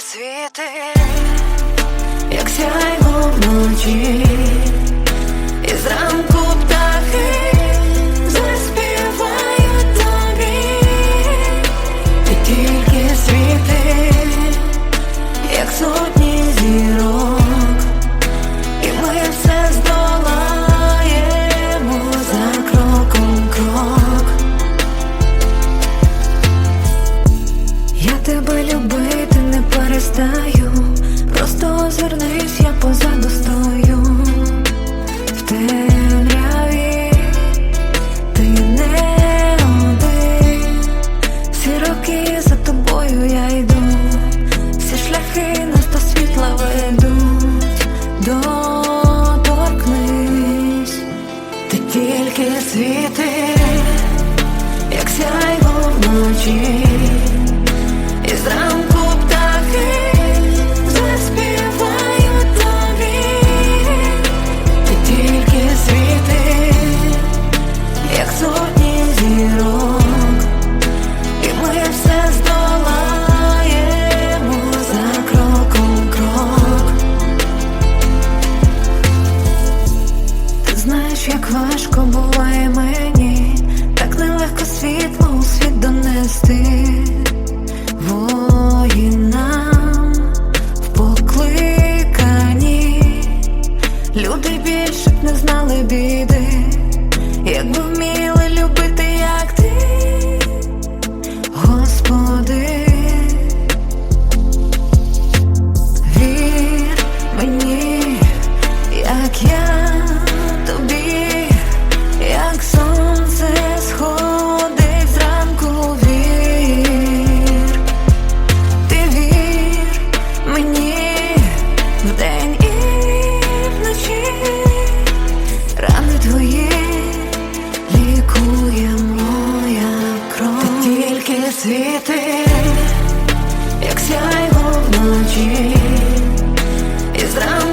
світи, як сяйво вночі. Світи, як сяйво вночі. як важко буває мені, так нелегко світло у світ донести воїнам в покликані. люди більше б не знали біди, якби вміли любити, як ти. тільки світи, як сяйво вночі. І зранку